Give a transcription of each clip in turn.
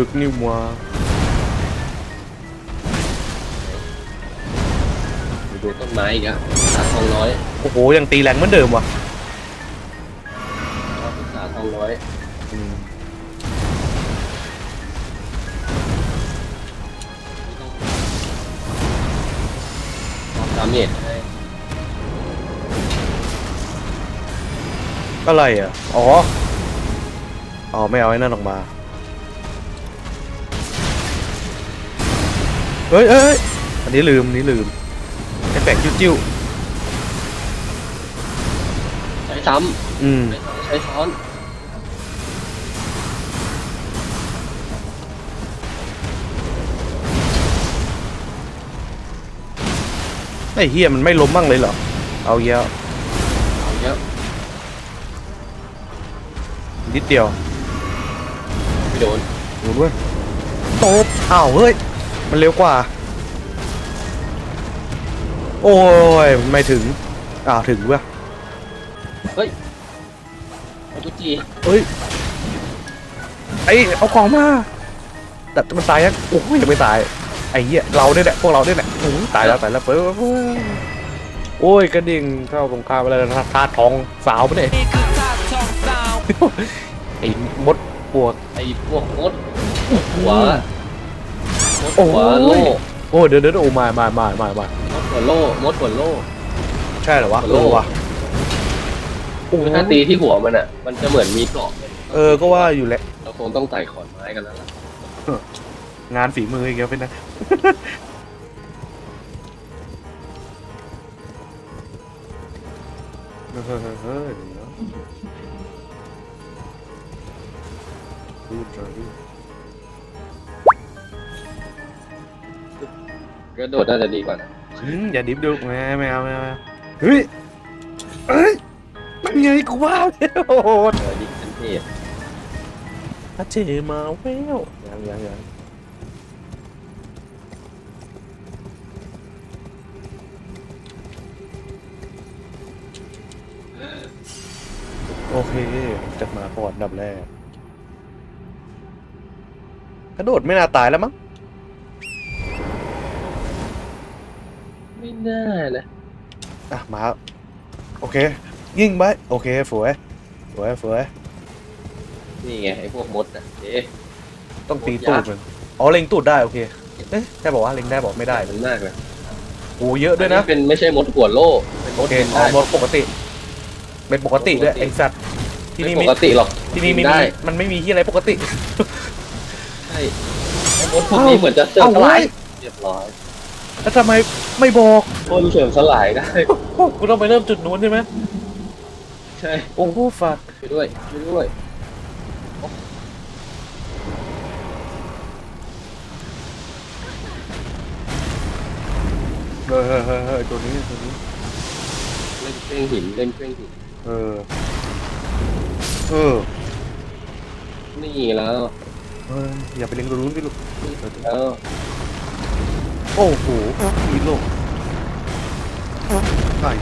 ถึกนี่หว่าดูต้นไม้อีกอะสาทองน้อยโอ้โหยังตีแรงเหมือนเดิมว่ะชอบสาทองน้อยอืมชอบดาเมจให้อะไรอะ อ๋อ อ๋อ ไม่เอาไอ้นั่นออกมา เฮ้ยเอ้ยอันนี้ลืมอันนี้ลืมเอฟเฟกต์จิ้วใช้ซ้ๆอืมำไม่ต้องใช้ซ้อนไอ้เฮียมันไม่ล้มบ้างเลยเหรอ เอาเยอะเอาเยอะนิดเดียวไม่โดน ดูด้วยตบอ้าวเฮ้ย มันเร็วกว่า โอ้ย ไม่ถึง อ้าวถึงเว้ยเอาทุกทีเฮ้ยไอ้เอาของมา แต่มันตายยังโอ้ยยังไม่ตาย ไอ้เหี้ยเราเนี่ยแหละพวกเราเนี่ยแหละโอ้ยตายแล้วตายแล้วเปิดโอ้ยกระดิ่งเข้าสงครามอะไรนะธาตุทองสาวปะเนี่ยนี่คือท่าทองสาวไอ้มดปวกไอ้พวกมดหัว มดโอ้หัวยโล่โอ้ยเดี๋ยวเดี๋ยวโอ้มามามามามา มดหัวโล่มดหัวโล่ ใช่เหรอวะโล่ เออวะโอ้คือถ้าตีที่หัวมันอะ มันจะเหมือนมีเกราะเออก็ว่าอยู่แหละเราคงต้องไต่ขอนไม้กันแล้วล่ะงานฝีมืออีกแล้วเป็นนะ เฮ้ยเฮ้ยเฮ้ยเดี๋ยวพูดจะรู้ กระโดดน่าจะดีกว่านะอืมอย่าดิบดูแม่ไม่เอาไม่เอาไม่เอาเฮ้ยเอ้ยมันไงกูว่าแล้วโอ้โหเออดิคันเทพอาเจมาแววยังยังยังโอเคจัดมาก่อนอันดับแรกกระโดดไม่น่าตายแล้วมั้ง ไม่น่านะอะมาโอเค ยิงไปโอเคสวยสวยสวยนี่ไงไอ้พวกมดอะเอ๊ะต้องตีตูดมันอ๋อเล็งตูดได้โอเคเอ๊ะใช่บอกว่าเล็งได้บอกไม่ได้มันมากเลยโอ้เยอะด้วยนะอัเป็นไม่ใช่มดหัวโล่เป็นมโอดเคบินอ๋อได้หมดปกติเป็นปกติด้วยปกติไอ้สัตว์ที่นี่ไม่มีปกติหรอกที่นี่มีบิได้มันไม่มีที่อะไรปกติใช่ไอ้มดพวกนี้เหมือนจะเสื่อมเอ้าสลายเว้ยเรียบร้อย แล้วทำไมไม่บอกคนเสื่อมสลายได้กูต้องไปเริ่มจุดนู้นใช่ไหมใช่โอ้โหฝากช่วยด้วยช่วยด้วยเออเออเออเออตัวนี้ตัวนี้ เล่นเครื่องหินเล่นเครื่องหินเออ เออนี่แล้วเอออย่าไปเล็งตัวนู้นพี่ลูก แล้ว โอ้โหมีโลกไอ้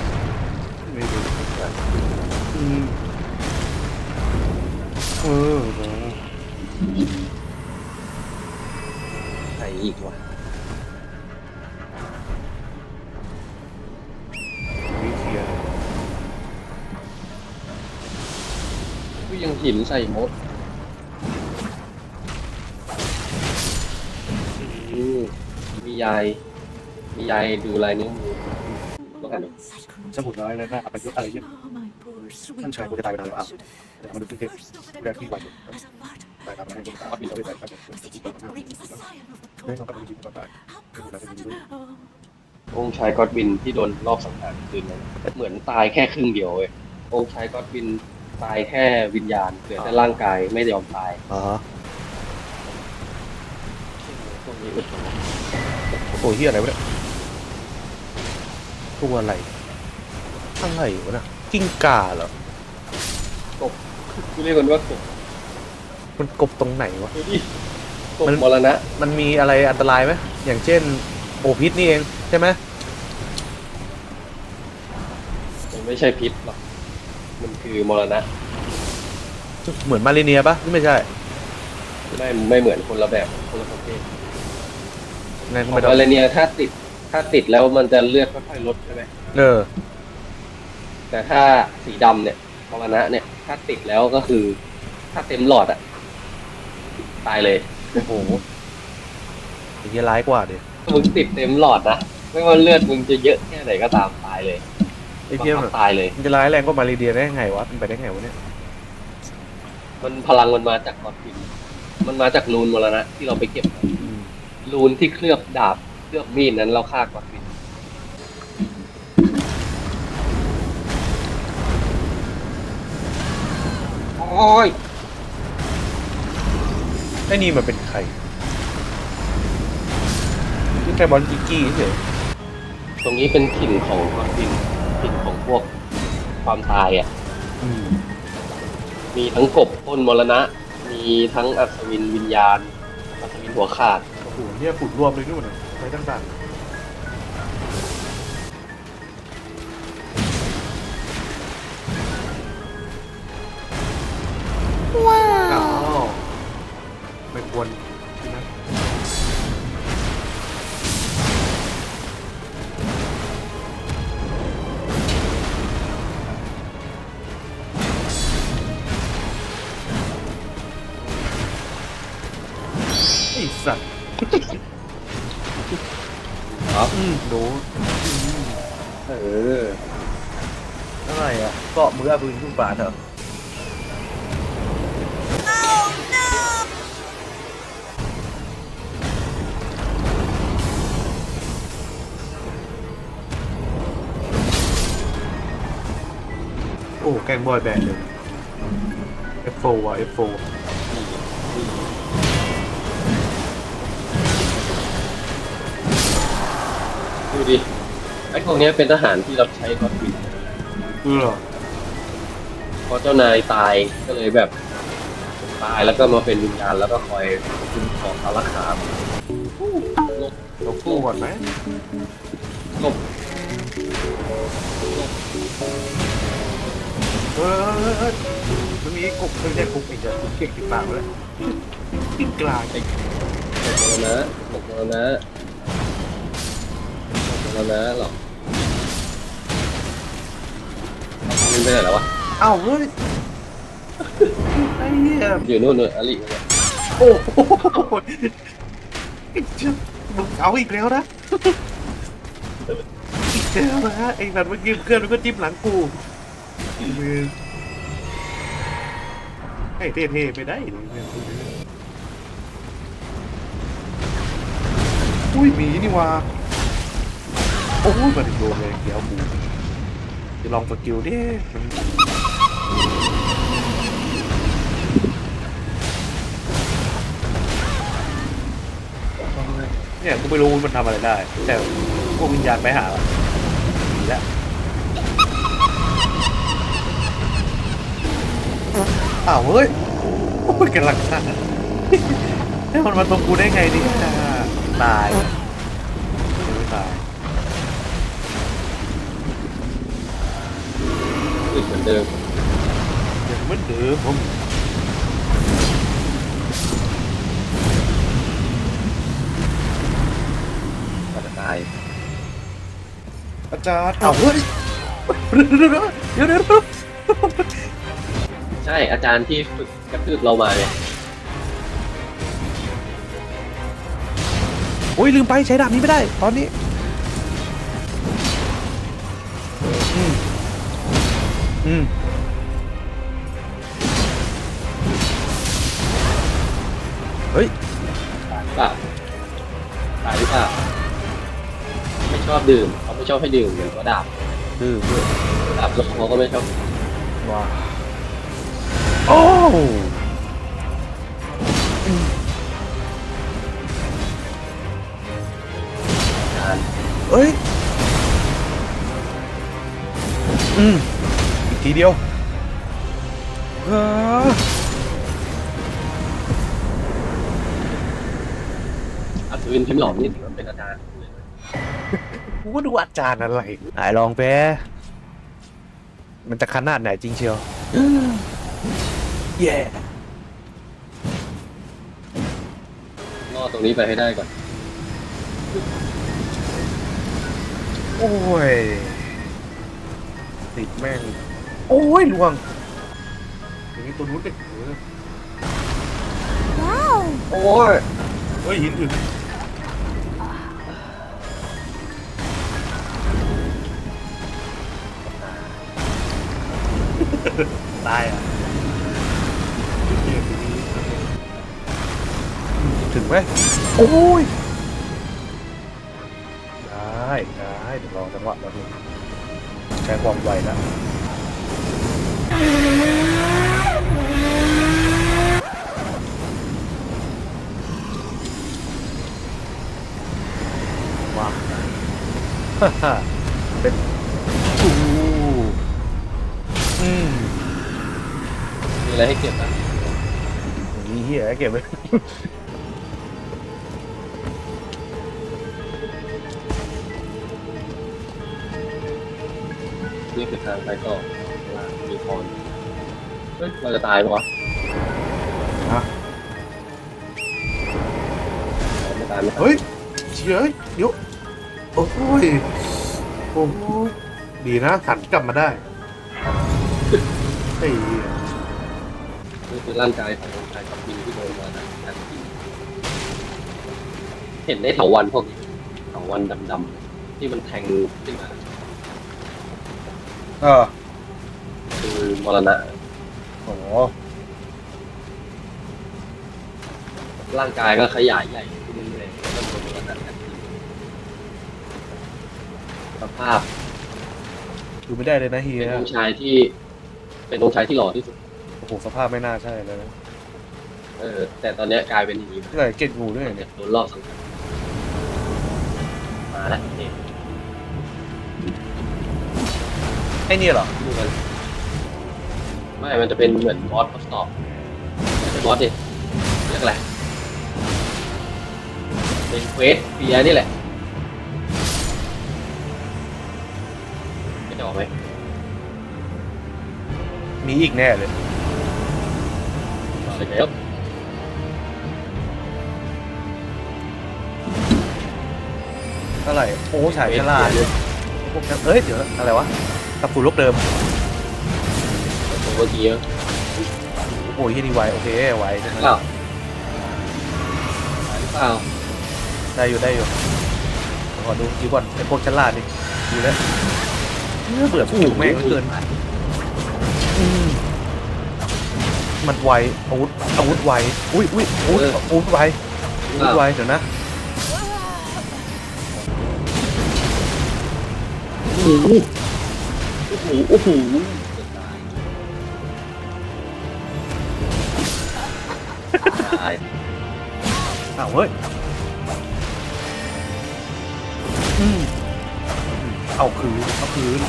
ไม่ดูอืมเออเออไหนอีกวะวิเทียก็ยังหินใส่มด ยาย มียายดูลายนิ้วมือต้องอ่านดูสมุดน้อยเลยนะอัปยุอะไรเงี้ยท่านชายกูจะตายไปนานแล้วอะเดี๋ยวมาดูที่เทปแรกที่วันตายตามให้ดูตามบินด้วยตายตามเฮ้ยเราก็ต้องยิงก่อนตารยิงด้วยองค์ชายก็อดวินที่โดนรอบสังหารคืนนั้นเหมือนตายแค่ครึ่งเดียวเว้ยองค์ชายก็อดวินตายแค่วิญญาณเหลือแต่ร่างกายไม่ยอมตายอ๋อพวกนี้โอ้ยเฮียอะไรวะเนี่ยตัวอะไรอะไรวะน่ะกิ้งก่าเหรอ กูเรียกมันว่ากบมันกบตรงไหนวะ ดูดิกบมัน มรณะมันมีอะไรอันตรายไหมอย่างเช่น โอพิษนี่เอง ใช่ไหมมันไม่ใช่พิษหรอกมันคือมรณะเหมือนมาเลเนียปะไม่ใช่ ไม่ไม่เหมือนคนละแบบคนละประเภท งั้นขอไม่งต้องอะไรเนี่ยถ้าติดถ้าติดแล้วมันจะเลือดค่อยๆลดใช่ไหมเออ แต่ถ้าสีดำเนี่ยมรณะเนี่ย ถ้าติดแล้วก็คือ ถ้าเต็มหลอดอะตายเลยโอ้โหอย่างนี้ร้ายกว่าดิถ้ามึงติดเต็มหลอดนะไม่ว่าเลือดมึงจะเยอะแค่ไหนก็ตามตายเลยไอ้เพี้ยบังคับตายเลย มันจะร้ายแรงกว่ามารีเดียได้ไงวะเป็นไปได้ไงวะเนี่ยมันพลังมันมาจากกอดฟินมันมาจากรูนมรณะที่เราไปเก็บมา รูนที่เคลือบดาบเคลือบมีดนั้นเราฆ่ากอดฟินโอ้ยไอ้นี่มันเป็นใครนี่แค่บอลกิกกี้เฉยตรงนี้เป็นถิ่นของกอดฟินถิ่นของพวกความตายอะ อืมมีทั้งกบต้นมรณะ มีทั้งอัศวินวิญญาณ อัศวินหัวขาด โอ้โหเนี่ยฝุ่นรวมเลยนู่นน่ะไปต่างๆ สัตว์ครับอืมดูเอออะไรอะเกาะมืออาปืนขึ้นฟ้าเถอะโอ้ แกงบอยแบนด์เลย F4 ว่ะ F4 ดูดิไอ้พวกเนี้ยเป็นทหารที่รับใช้กอดฟินคือเหรอเพราะเจ้านายตายก็เลยแบบ ตายแล้วก็มาเป็นวิญญาณแล้วก็คอยคุ้มครองอารักขาลบเราคู่ก่อนไหมลบเออมันมีกุกไม่ใช่กุกอีกจะกุกเก่งติดปากแล้วติดกลางตกมรณะตกมรณะ ตกมรณะหรอมันไปไหนแล้ววะ เอ้าเฮ้ยไอ้เหี้ยอยู่นู่นนู่นอลิเนี่ยโอ้โหไอ้เจ้ามึงเอาอีกแล้วนะอีกแล้วนะไอ้แบบเมื่อกี้เพื่อนมันก็จิ้มหลังกูมือให้เท่ๆไปได้เนี่ยอุ้ยหมีนี่ว่าโอ้ยมาถึงโดนเลยเดี๋ยวกูจะลองสกิลดิเนี่ยกูไม่รู้มันทำอะไรได้ แต่พวกวิญญาณไปหาดีแล้วอ้าวเฮ้ยโอ้ยกำลังฆ่าให้มันมาตรงกูได้ไงเนี่ยตาย อึดเหมือนเดิมยังเหมือนเดิมผมก็จะตายอาจารย์อ้าวเฮ้ยเดี๋ยวเดี๋ยวเดี๋ยวเดี๋ยวใช่อาจารย์ที่ฝึกกระทืบเรามาเนี่ยโอ้ยลืมไปใช้ดาบนี้ไม่ได้ ตอนนี้ อืมเฮ้ยตายหรือเปล่าตายหรือเปล่าไม่ชอบดื่มเขาไม่ชอบให้ดื่มเหมือนกระดาบดื้อด้วยดาบลงเขาก็ไม่ชอบว้าโอ้อาจารย์เอ้ย อืมอีก ทีเดียวอ่าอัศวินพิมพ์หลอมนี่ถือว่าเป็นอาจารย์เลยกูก็ดูอาจารย์อะไรไหนลองแป๊มันจะขนาดไหนจริงเชียวเย่ตรงนี้ไปให้ได้ก่อน โอ้ยติดแม่ง โอ้ยลวงอย่างนี้ตัวนู้นดิเออ Wow! โอ้ยเฮ้ยหินอื่นตายอะถึงไหมโอ้ยได้ได้เดี๋ยวรอจังหวะเราดูใช้ความไวนะว้าวฮ่าฮ่า เป็นอู้อืมมีอะไรให้เก็บนะมีเหี้ยเก็บไว้นี่คือทางไปต่อข้างล่างมีคอนเฮ้ยเราจะตายปะวะฮะไม่ตายไม่ตายเฮ้ยเฉยเดี๋ยว โอ้ยโอ้ยดีนะหันกลับมาได้ไอ้เหี้ยนี่คือร่างกายขององค์ชายกับบินที่โดนมานะการกินเห็นได้เถาวันพวกนี้เถาวันดำๆที่มันแทงขึ้นมาเออคือมรณะโอ้โหร่างกายก็ขยายใหญ่ขึ้นเรื่อยๆแล้วก็โดนมรณะกันที สภาพดูไม่ได้เลยนะเฮียเป็นองค์ชายที่ เป็นองค์ชายที่หล่อที่สุด โอ้โหสภาพไม่น่าใช่เลยนะเออ แต่ตอนเนี้ยกลายเป็นอย่างนี้เมื่อไหร่เก็ตงูด้วยเนี่ยโดนรอบสังหารมาแล้วนี่ไอ้เนี่ยเหรอดูกันไม่มันจะเป็นเหมือนบอสทดสอบไม่ใช่บอสดิเรียกอะไรเป็นเควสเฟียร์นี่แหละไม่จะ มีอีกแน่เลย มาเลยแล้วเท่าไหร่ โอ้ฉายฉลาดพวกนั้นเอ้ย เดี๋ยวอะไรวะกลับสู่โลกเดิมตัวเมื่อกี้โอ้ยที่นี่ไวโอเคไวใช่ไหมเปล่าหรือเปล่าได้อยู่ได้อยู่ขอดูดีก่อนไอ้พวกฉลาดดิดูแล้วเบื่อผู้แม่งเหลือเกินอื มมันไวอาวุธอาวุธไวอุ้ยอุ้ยอาวุธอาวุธไวอาวุธไวเดี๋ยวนะโอ้โหโอ้โหโอ้โหตายอ้าวเฮ้ยอืมเอาคืนเอาคืน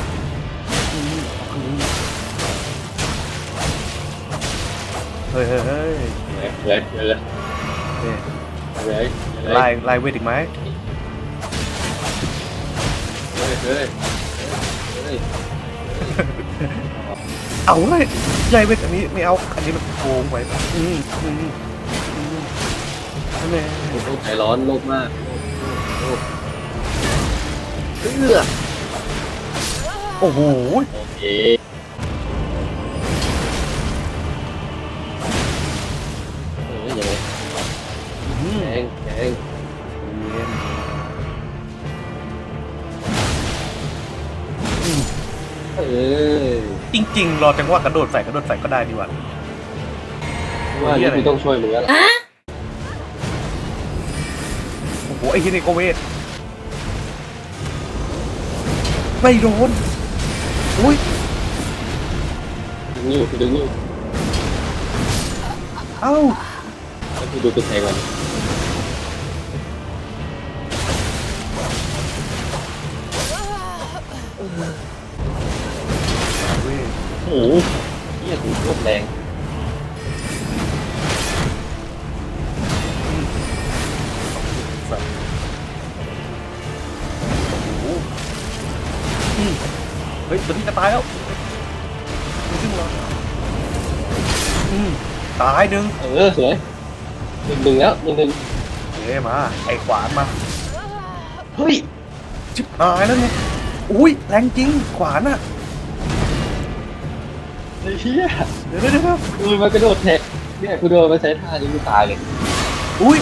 เฮ้ยเฮ้ยเฮ้ยเฮ้ยเฮ้ยเฮ้ยนี่เฮ้ยไล่ไล่เวทอีกไหมเฮ้ยเฮ้ยเฮ้ยเอาเลยไล่เวทอันนี้ไม่เอาอันนี้มันโกงไปอืมอืมอืมนั่นแหละผมต้องใจร้อนโลภมากโลภเอื้อโอ้โหโอเค ริงๆรอจังหวะกระโดดใส่กระโดดใส่ก็ได้ดีกว่าว่านี่คือต้องช่วยมึงแล้วล่ะโอ้โหไอ้ที่นี่ก็เวทไม่โดนอุ้ยดึงอยู่ดึงอยู่เอ้าแล้วคือดูตัวแทงมันเวท โอ้โหเฮียถูกโคตรแรงสัตว์โอ้โหอืมเฮ้ยตัวนี้จะตายแล้วมันขึ้นมาอืมตายหนึ่งเออสวยหนึ่งหนึ่งแล้วหนึ่งหนึ่งโอเคอ้ยมา ไอ้ขวานมา เฮ้ยชิบหายแล้วไงอุ้ยแรงจริงขวานอะ ไอ้เหี้ยเดี๋ยวเดี๋ยวเดี๋ยวกูมากระโดดแทะเนี่ยกูโดนมาใช้ท่านี้กูตายเลยอุ้ย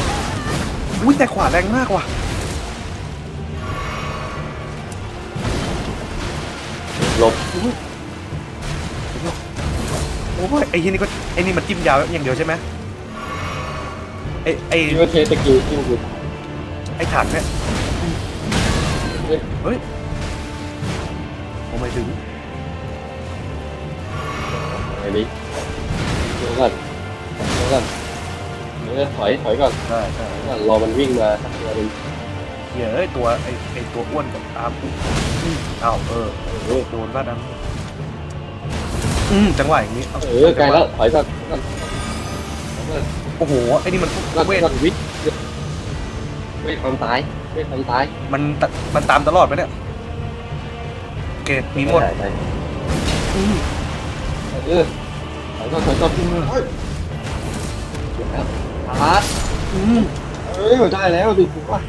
อุ้ยแต่ขวานแรงมากว่ะลบโอ้ยไอ้ที่นี่ก็ไอ้นี่มันจิ้มยาวอย่างเดียวใช่ไหมไอ้ไอ้คิดว่าเทสกิลที่กูตายไอ้ถังเนี่ยเฮ้ยเฮ้ยผมไม่ถึง ไอ้นี่เดี๋ยวก่อนเดี๋ยวก่อนเดี๋ยวถอยถอยก่อนได้ใช่ถอยก่อนรอมันวิ่งมาสักตัวหนึงเหี้ยเอ้ยตัวไอ้ไอ้ตัวอ้วนกับตามกูอืมอ้าวเออเออโดนบ้าดำอืมจังหวะอย่างนี้าเออไกลแล้วถอยก่อนถอยก่อนถอยก่อนโอ้โหไอ้นี่มันก่อนเวทก่อนวิ่งเวทความตายเวทความตายมันตะมันตามตลอดไหมเนี่ยโอเคมีหมดได้ได้อืม เออถอยก่อนถอยก่อนเฮ้ยเดี๋ยวแล้วพาร์ทอืมเอ้ยได้แล้วดูกูว่า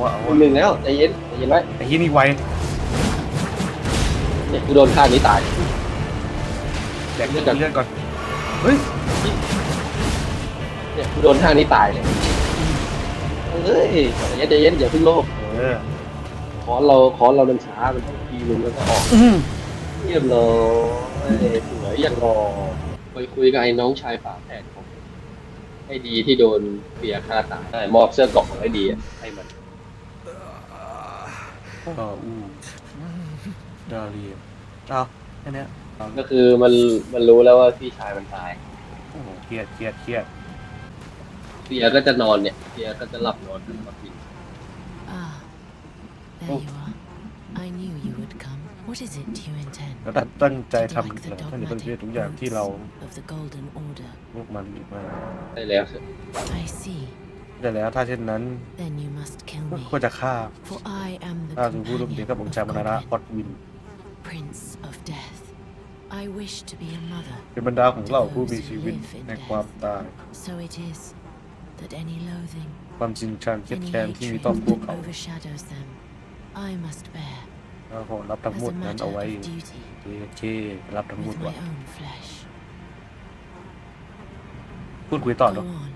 ว้าวคนหนึ่งแล้วใจเย็นใจเย็นไว้ไอ้ที่นี่ไวเนี่ยกูโดนท่านี้ตายแดกเลือดก่อนเลือดก่อนเฮ้ยเนี่ยกูโดนท่านี้ตายเลยเอ้ยใจเย็นใจเย็นอย่าเพิ่งโลภเออคอนเราคอนเรามันช้ามันต้องทีนึงแล้วก็ออกอืมเยี่ยมเลย สวยอย่างรอไปคุยกับไอ้น้องชายฝาแฝดของให้ดีที่โดนเปียฆ่าตายได้มอบเสื้อเกราะของไอ้ดีอะให้มันอ่าอืมดาเรียอ้าวแค่เนี้ยก็คือมันมันรู้แล้วว่าพี่ชายมันตายโอ้โหเครียดเครียดเครียดเปียก็จะนอนเนี่ยเปียก็จะหลับนอนทั้งวัน Ah, there you are. I knew you would come. What is it you intend? แล้วตัดตั้งใจ To ทำ collect เห the รอท่านจะต้องเรียน dogmatic ทุกอย่างที่เรา oaths of the Golden Order. พวกมันมาได้แล้ว I see. ได้แล้วถ้าเช่นนั้น Then you must kill ก็ me. จะฆ่า For I am the ถ้าถึงผู้ร่วมเดียวกับองค์ชายมรณะ companion พอดวิน of Godwin, Prince of Death. I wish to be a mother. เป็นบรรดาของเหล่าผู้มีชีวิตในความตาย So it is that any loathing, ความจริงชังเครียด any แค้นที่มี hatred ต่อพวก that เขา overshadows them, I must bear แล้วขอรับทั้งหม as ด a นั้น matter เอาไว้ of duty เคเครับทั้งหมด with ว่ะ my own flesh. พูดคุยต่อ Go เนาะ on.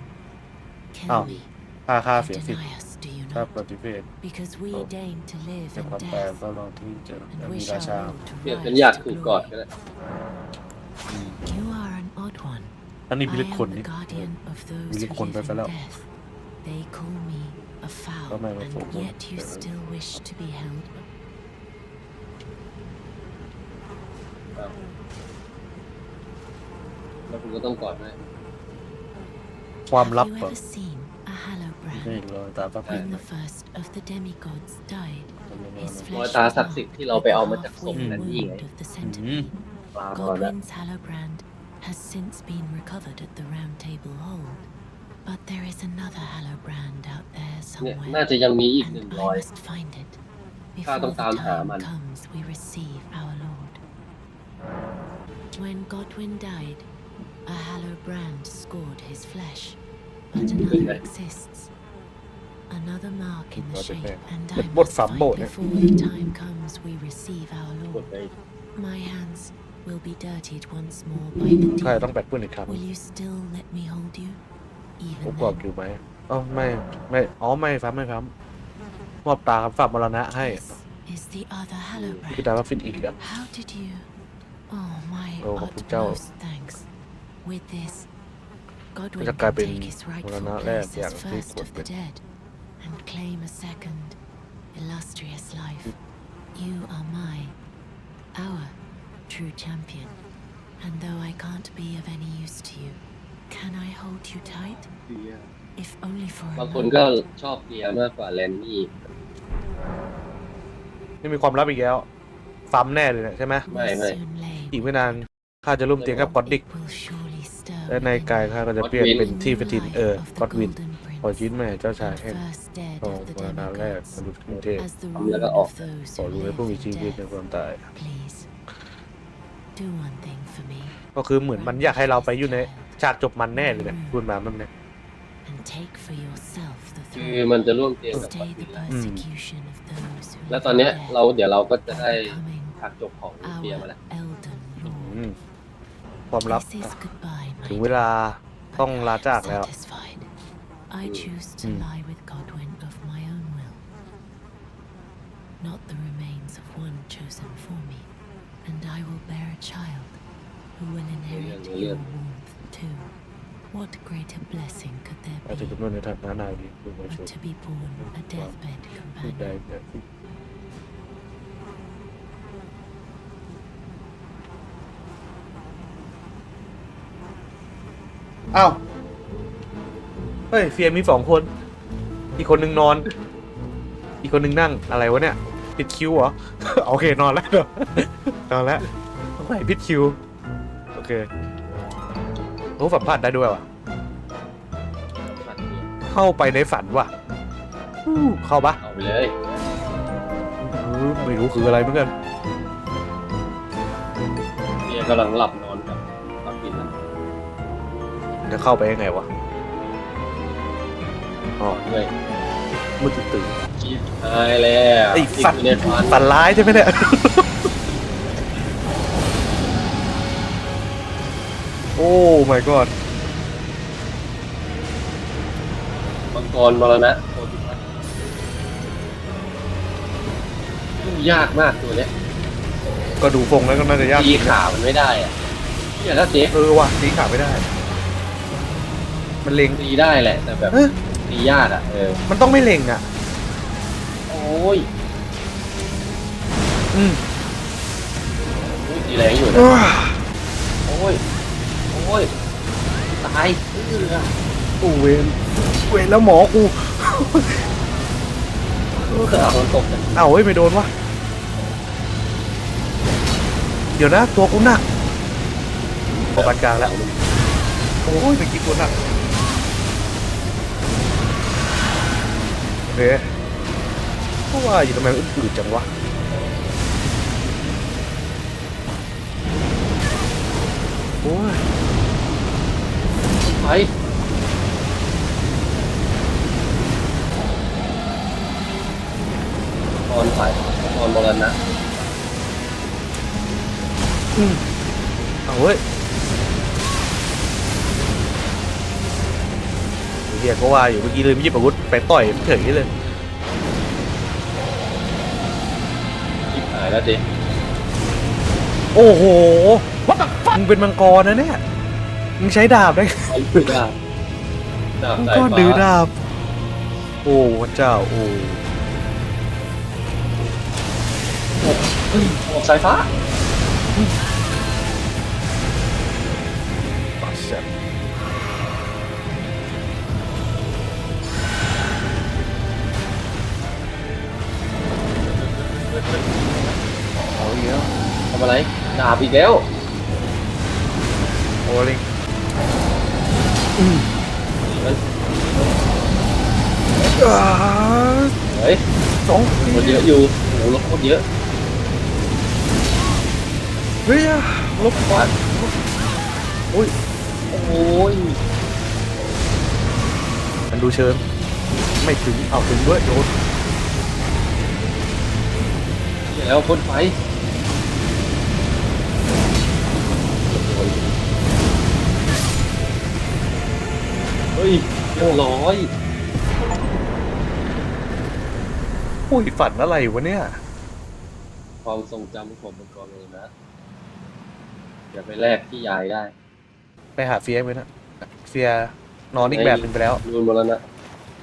Kill Oh. me. ค่าค่า and เสียสิทธิ์ deny us, do you ถ้า not? ปฏิเสธ Because we Oh. deign to live ใน in ความแปล death ก็เราที่จะ and มี wish รา our ชา Lord to เปีย rise ฉันอยาก to ถูกกอดก็ glory. ได้ You are an odd one. อันนี้ I พิลึกคน am นี่ the guardian of those Willy who Kon live ไป in แล้ว death. They call me a foul, Có mày mà phụ and con. yet you Trời ơi. still wish to be held. แล้วคุณก็ต้องกอดด้วยความลับ Have เหร you อ ever seen a hollow นี่ brand? เลยตาตั้งแต่ When the first of the demigods died, his รอย flesh ตา was ศักดิ์สิทธิ์ marked ที่เราไปเอามาจากศพ with the นั่นนี่ไง wound of the centipede. ปลาก่อนแล้ว Godwin's hollow brand has since been recovered at the Round Table Hold. But there is another hollow brand out there เนี่ย somewhere. น่าจะยังมีอีกหนึ่ง And รอย I must find it ข้า before ต้อง the ตามหา time มัน comes we receive our Lord. When Godwin died, a hollow brand scored his flesh, but another Okay. exists. Another mark in the What the shape, heck? and But I what must some find more, eh? before the time comes we receive our กด Lord. ไป My hands will be dirtied once more by the ใช่ deed. ต้องแบตเพื่อนอีกครั้ง Will you still let me hold you? ผม Even กรอบ then, อยู่ไหมอ๋อไม่ไม่อ๋อไม่ครับไม่ครับมอบตาครับฝากมรณะให้ this is the other hollow คือ brand. ตาว่าฟิตอีกอ่ะ How did you? Oh, my Oh, Kapag Chow. utmost thanks. With this, Godwin Chắc can cả bên take his rightful Morana place Lab, as yeah, first cái of the cuộc dead and claim a second, illustrious life. You are my, our true champion. And though I can't be of any use to you, can I hold you tight? If only for a บางคน moment. ก็ชอบเปียมากกว่าแลนนี่นี่มีความลับอีกแล้ว ซ้ำแน่เลยเนี่ยใช่ไหม will Mày, mày. soon lay อีกไม่นานข้าจะร่วมเตียงกับกอดดิก It will surely stir และใน within กาย me ข้าก็จะเปลี่ยน Godwin เป็นที่ประทินเออ life of กอด the วิน Golden ขอ Prince, ชีวิตแม่เจ้าชาย and แห่ง first dead ของ of the มรณะแรก demigods. มนุษย์กรุงเทพ As the Ông là ruler cái of ọc. those ขอ who รู้ให้ live ผู้มี in ชีวิตใน death, ความตาย please do one thing for me ก็คือเหมือนมันอยากให้เราไปอยู่ในฉากจบมันแน่เลยเนี่ยพูดมาแบบเนี้ย and take for yourself the คือ throne. มันจะร่วมเตียงกับ Stay ปัตติ the ลา persecution of those who แล้ว live ตอนเนี้ย there, เราเดี๋ยวเราก็จะได้ becoming ฉากจบของเฟียมาแล้ว our Elden อื Lord. ม ความลับ This is goodbye, ถึง my เว dear. ลาต้องลาจากแล้ว Satisfied. I choose to Mm. lie with Godwin of my own will, not the remains of one chosen for me. And I will bear a child who will inherit yeah, your yeah. warmth too. What greater blessing could อาจจะ there กำ be หนดในฐานะนายดีคุณผู้ช but ม to be born a deathbed พูดได้ companion? แบบ อ้าวเฮ้ยเฟียมีสองคน อีกคนหนึ่งนอน อีกคนหนึ่งนั่งอะไรวะเนี่ย ผิดคิวเหรอ โอเคนอนแล้ว นอนแล้วทำไมผิดคิว โอเคโอ้สัมผัสได้ด้วยว่ะปัตติลาเข้าไปในฝันว่ะอู้เข้าปะเอาไปเลยเออไม่รู้คืออะไรเหมือนกันเฟียกำลังหลับน จะเข้าไปยังไงวะอ๋อด้วยมืดตื่นชิบหายแล้วไอ้นี่ฝันคือในฝันฝันร้ายใช่ไหมเนี่ย โอ้ my god มังกรมรณะโคติพัทยุ่งยากมากตัวเนี้ยก็ดูฟงแล้วก็น่าจะยากตีขามันไม่ได้อะเฮียถ้าเจ๊เออว่ะตีขาไม่ได้ มันเล็งตีได้แหละแต่แบบเอ้ยตียากอะเออมันต้องไม่เล็งอะ โอ้ยอืมอุ๊ยตีแรงอยู่นะอ้าโอ้ยโอ้ยตายเออโอ้เวนเวนแล้วหมอกูเออเอามันตกกันเอ้าเฮ้ยไม่โดนวะเดี๋ยวนะตัวกูหนักพอปานกลางแล้วโอ้ยเมื่อกี้ตัวหนัก โอเคเพราะว่าอยู่ทำไมมันอืดๆจังวะโอ้ยไปตอนฝ่ายตอนบรณะเอาเว้ย เฮียก็ว่าอยู่เมื่อกี้เลยไม่หยิบอาวุธไปต่อยเฉยเลยชิบหายแล้วเจ๊โอ้โหวัดมึงเป็นมังกรนะเนี่ยมึงใช้ดาบได้ไงไอ้ดื้อดาบดาบมังสายกรฟ้าดื้อดาบ โอ้พระเจ้าโอ้เฮ้ยออกสายฟ้า ดาบอีกแล้ว โอ้ลิงมันอ่าเฮ้ยสองคนเยอะอยู่โอ้โหรถโคตรเยอะเฮ้ยลบก่อนโอ้ยมันดูเชิงไม่ถึงเอาถึงด้วยโดนนี่แล้วพ่นไฟ เฮ้ยเรียบร้อยโอ้ยฝันอะไรวะเนี่ย ความทรงจำของมังกรเลยนะอย่าไปแลกที่ยายได้ไปหาเฟียไหมนะ เฟียนอนอีกแบบหนึ่งไปแล้ว รูนมรณะ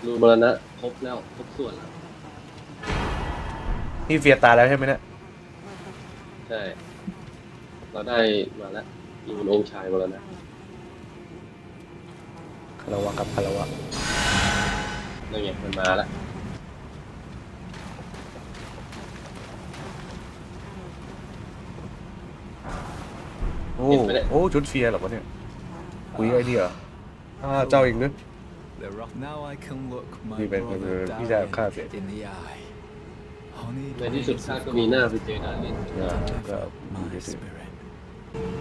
รูนมรณะครบแล้วครบส่วนแล้ว นี่เฟียตายแล้วใช่ไหมเนี่ย ใช่ เราได้มาแล้วรูนองค์ชายมรณะ คารวะครับคารวะนั่นไงมันมาแล้วโอ้โอ้ชุดเฟียเหรอวะเนี่ยคุยไอ้นี่เหรออ่าเจ้าเองนึก The rock now I can look my Đi về- về- brother về- đi ra Darien khác vậy. in the eye. Honey ในที่สุดข้าก็มีหน้าไปเจอดารินอ่าก็ my spirit.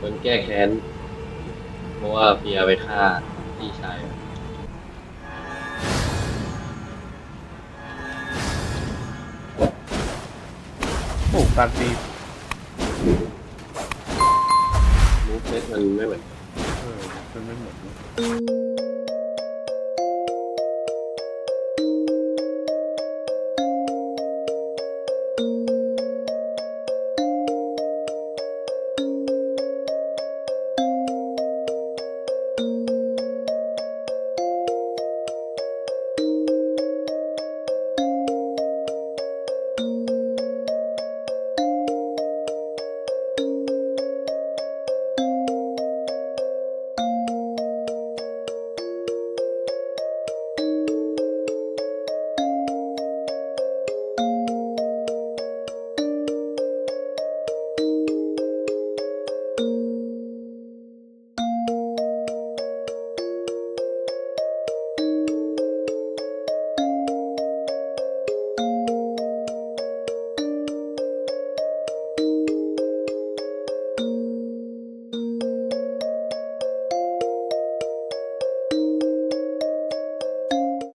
มันแก้แค้นเพราะว่าเฟียไปฆ่าี่ชายโอ้การตีมูฟเซ็ตมันไม่เหมือนเออมันไม่เหมือน